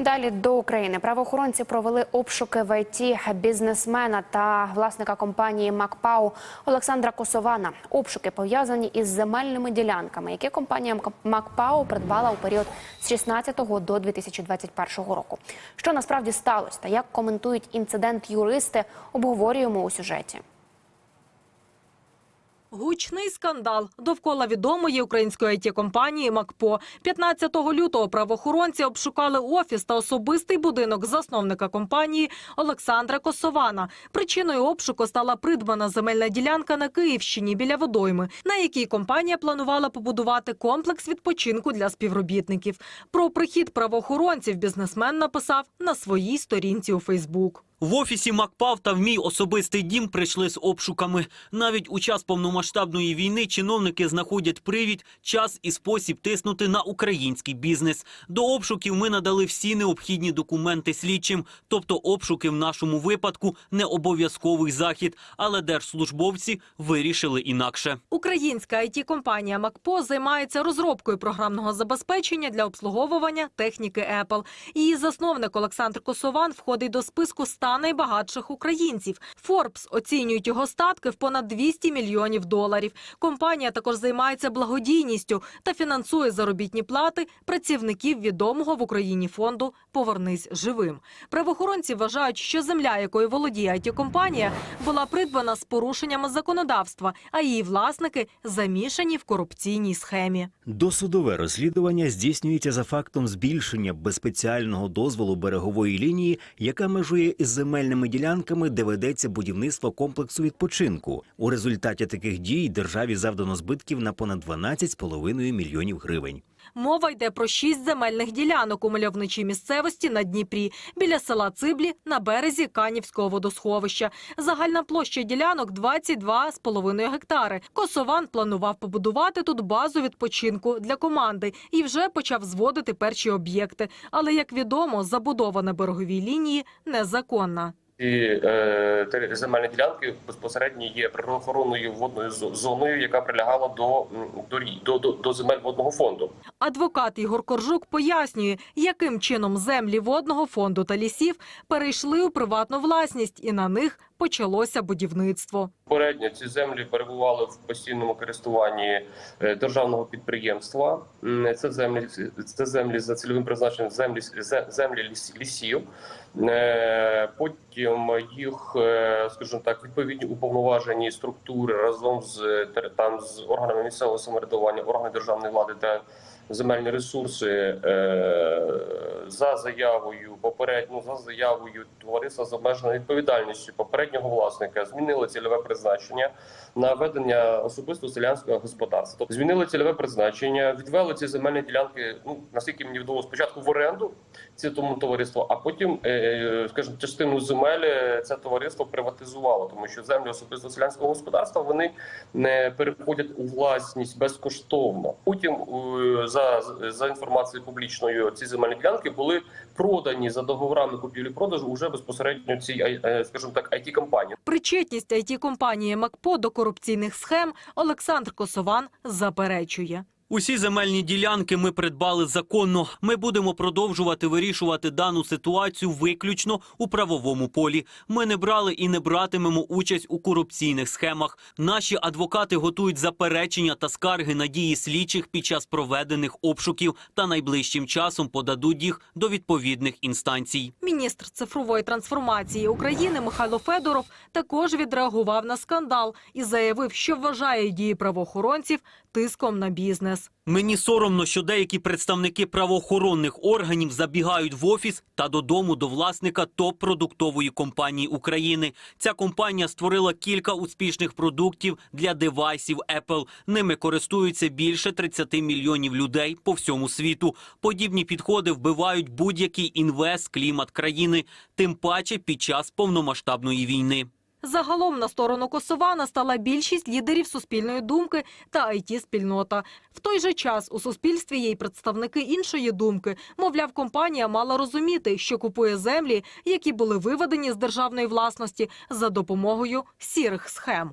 Далі до України правоохоронці провели обшуки в ІТ бізнесмена та власника компанії МакПау Олександра Косована. Обшуки пов'язані із земельними ділянками, які компанія Мак- МакПау придбала у період з 16 до 2021 року. Що насправді сталося та як коментують інцидент юристи, обговорюємо у сюжеті. Гучний скандал довкола відомої української it компанії МакПо. 15 лютого правоохоронці обшукали офіс та особистий будинок засновника компанії Олександра Косована. Причиною обшуку стала придбана земельна ділянка на Київщині біля водойми, на якій компанія планувала побудувати комплекс відпочинку для співробітників. Про прихід правоохоронців бізнесмен написав на своїй сторінці у Фейсбук. В офісі МакПав та в мій особистий дім прийшли з обшуками. Навіть у час повномасштабної війни чиновники знаходять привід, час і спосіб тиснути на український бізнес. До обшуків ми надали всі необхідні документи слідчим. Тобто обшуки в нашому випадку не обов'язковий захід, але держслужбовці вирішили інакше. Українська it компанія МакПо займається розробкою програмного забезпечення для обслуговування техніки Apple. Її засновник Олександр Косован входить до списку 100 найбагатших українців. Forbes оцінюють його статки в понад 200 мільйонів доларів. Компанія також займається благодійністю та фінансує заробітні плати працівників відомого в Україні фонду Повернись живим. Правоохоронці вважають, що земля, якою володіє it компанія була придбана з порушеннями законодавства, а її власники замішані в корупційній схемі. Досудове розслідування здійснюється за фактом збільшення без спеціального дозволу берегової лінії, яка межує із земельними ділянками, де ведеться будівництво комплексу відпочинку. У результаті таких дій державі завдано збитків на понад 12,5 мільйонів гривень. Мова йде про шість земельних ділянок у мальовничій місцевості на Дніпрі, біля села Циблі на березі Канівського водосховища. Загальна площа ділянок 22,5 гектари. Косован планував побудувати тут базу відпочинку для команди і вже почав зводити перші об'єкти. Але, як відомо, забудова на береговій лінії незаконна. Ці е, земельні ділянки безпосередньо є природоохоронною водною зо- зоною, яка прилягала до, до, до, до земель водного фонду. Адвокат Ігор Коржук пояснює, яким чином землі водного фонду та лісів перейшли у приватну власність, і на них почалося будівництво. Попередньо ці землі перебували в постійному користуванні е, державного підприємства. Це землі, це землі за цільовим призначенням землі, зе- землі лісів. Е, Потім їх, е, скажімо так, відповідні уповноважені структури разом з там з органами місцевого самоврядування, органи державної влади та земельні ресурси е, за заявою попередньо за заявою товариства з обмеженою відповідальністю попереднього власника змінили цільове призначення на ведення особистого селянського господарства. Тобто змінили цільове призначення, відвели ці земельні ділянки. Ну наскільки мені відомо, спочатку в оренду ці тому товариство, а потім, е, скажімо, частину земель е, це товариство приватизувало, тому що землі особистого селянського господарства вони не переходять у власність безкоштовно. Потім е, за за інформацією публічною, ці земельні ділянки були продані за договорами купівлі-продажу уже безпосередньо цій, е, скажімо так, it компанії Причетність it компанії МакПо до корупційних схем Олександр Косован заперечує. Усі земельні ділянки ми придбали законно. Ми будемо продовжувати вирішувати дану ситуацію виключно у правовому полі. Ми не брали і не братимемо участь у корупційних схемах. Наші адвокати готують заперечення та скарги на дії слідчих під час проведених обшуків та найближчим часом подадуть їх до відповідних інстанцій. Міністр цифрової трансформації України Михайло Федоров також відреагував на скандал і заявив, що вважає дії правоохоронців тиском на бізнес. Мені соромно, що деякі представники правоохоронних органів забігають в офіс та додому до власника топ-продуктової компанії України. Ця компанія створила кілька успішних продуктів для девайсів Apple. Ними користуються більше 30 мільйонів людей по всьому світу. Подібні підходи вбивають будь-який інвест клімат країни, тим паче під час повномасштабної війни. Загалом на сторону Косована стала більшість лідерів суспільної думки та it спільнота В той же час у суспільстві є й представники іншої думки. Мовляв, компанія мала розуміти, що купує землі, які були виведені з державної власності за допомогою сірих схем.